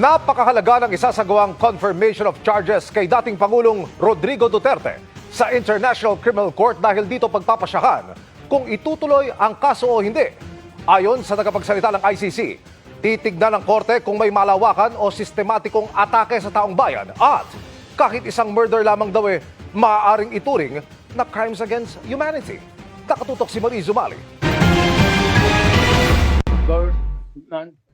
Napakahalaga ng isasagawang confirmation of charges kay dating Pangulong Rodrigo Duterte sa International Criminal Court dahil dito pagpapasyahan kung itutuloy ang kaso o hindi. Ayon sa tagapagsalita ng ICC, titignan ng korte kung may malawakan o sistematikong atake sa taong bayan at kahit isang murder lamang daw eh, maaaring ituring na crimes against humanity. Nakatutok si Marie Zumali. None.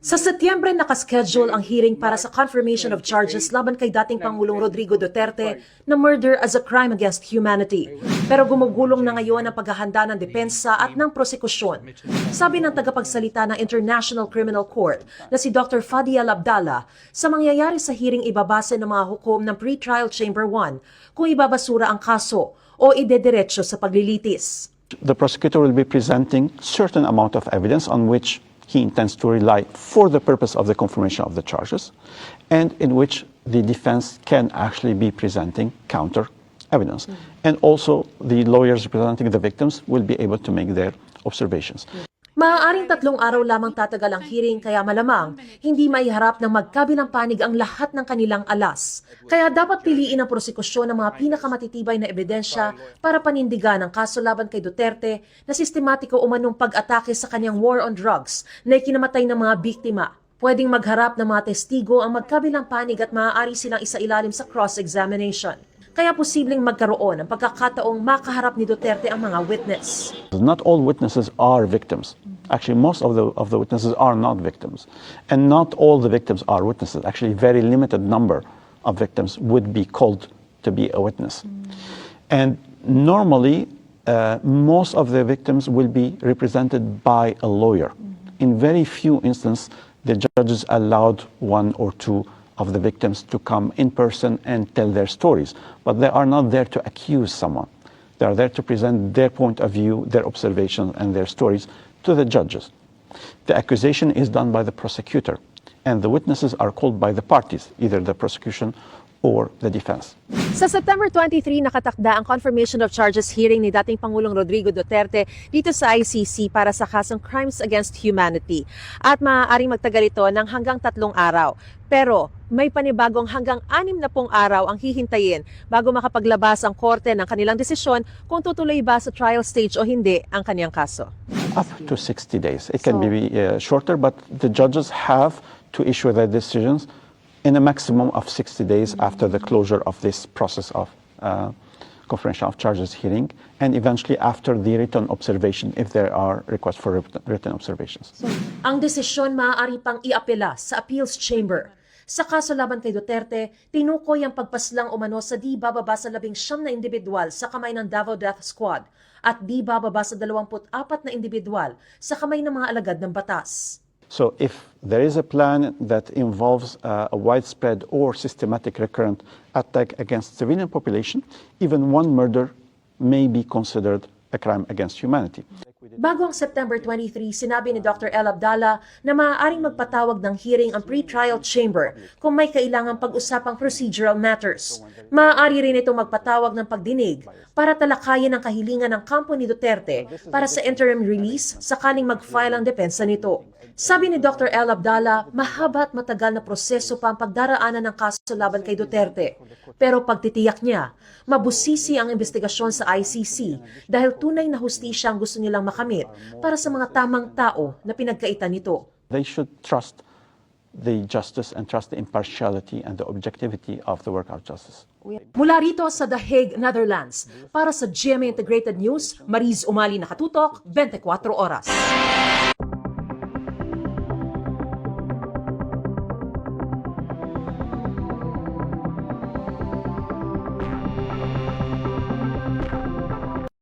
Sa Setyembre nakaschedule ang hearing para sa confirmation of charges laban kay dating Pangulong Rodrigo Duterte na murder as a crime against humanity. Pero gumugulong na ngayon ang paghahanda ng depensa at ng prosekusyon. Sabi ng tagapagsalita ng International Criminal Court na si Dr. Fadial Abdallah, sa mangyayari sa hearing ibabase ng mga hukom ng Pre-Trial Chamber 1 kung ibabasura ang kaso o idediretso sa paglilitis. the prosecutor will be presenting certain amount of evidence on which he intends to rely for the purpose of the confirmation of the charges and in which the defense can actually be presenting counter evidence. Mm-hmm. And also the lawyers representing the victims will be able to make their observations mm-hmm. Maaaring tatlong araw lamang tatagal ang hearing kaya malamang hindi maiharap ng magkabilang panig ang lahat ng kanilang alas. Kaya dapat piliin ang prosekusyon ng mga pinakamatitibay na ebidensya para panindigan ang kaso laban kay Duterte na sistematiko umanong pag-atake sa kanyang war on drugs na ikinamatay ng mga biktima. Pwedeng magharap ng mga testigo ang magkabilang panig at maaari silang isailalim sa cross-examination. Kaya posibleng magkaroon ng pagkakataong makaharap ni Duterte ang mga witness. not all witnesses are victims. Actually most of the of the witnesses are not victims. And not all the victims are witnesses. Actually very limited number of victims would be called to be a witness. And normally uh, most of the victims will be represented by a lawyer. In very few instances the judges allowed one or two of the victims to come in person and tell their stories but they are not there to accuse someone they are there to present their point of view, their observations, and their stories to the judges. The accusation is done by the prosecutor, and the witnesses are called by the parties, either the prosecution or the defense. Sa September 23, nakatakda ang confirmation of charges hearing ni dating Pangulong Rodrigo Duterte dito sa ICC para sa kasong Crimes Against Humanity. At maaaring magtagal ito ng hanggang tatlong araw. Pero may panibagong hanggang anim na pong araw ang hihintayin bago makapaglabas ang korte ng kanilang desisyon kung tutuloy ba sa trial stage o hindi ang kanyang kaso. Up to 60 days. It can be uh, shorter, but the judges have to issue their decisions in a maximum of 60 days after the closure of this process of uh, confirmation of charges hearing, and eventually after the written observation, if there are requests for written- observations. Ang desisyon maaari pang iapela sa appeals chamber. Sa kaso laban kay Duterte, tinukoy ang pagpaslang umano sa di bababa sa labing siyam na individual sa kamay ng Davao Death Squad at di bababa sa 24 na individual sa kamay ng mga alagad ng batas. So, if there is a plan that involves uh, a widespread or systematic recurrent attack against civilian population, even one murder may be considered a crime against humanity. Bago ang September 23, sinabi ni Dr. El Abdallah na maaaring magpatawag ng hearing ang pre-trial chamber kung may kailangang pag-usapang procedural matters. Maaari rin ito magpatawag ng pagdinig para talakayin ang kahilingan ng kampo ni Duterte para sa interim release sakaling mag-file ang depensa nito. Sabi ni Dr. El Abdallah, mahaba at matagal na proseso pa ang pagdaraanan ng kaso laban kay Duterte. Pero pagtitiyak niya, mabusisi ang investigasyon sa ICC dahil tunay na hustisya ang gusto nilang makamit para sa mga tamang tao na pinagkaitan nito. They should trust the justice and trust the impartiality and the objectivity of the work of justice. Mula rito sa The Hague, Netherlands, para sa GMA Integrated News, Mariz Umali Nakatutok, 24 Oras.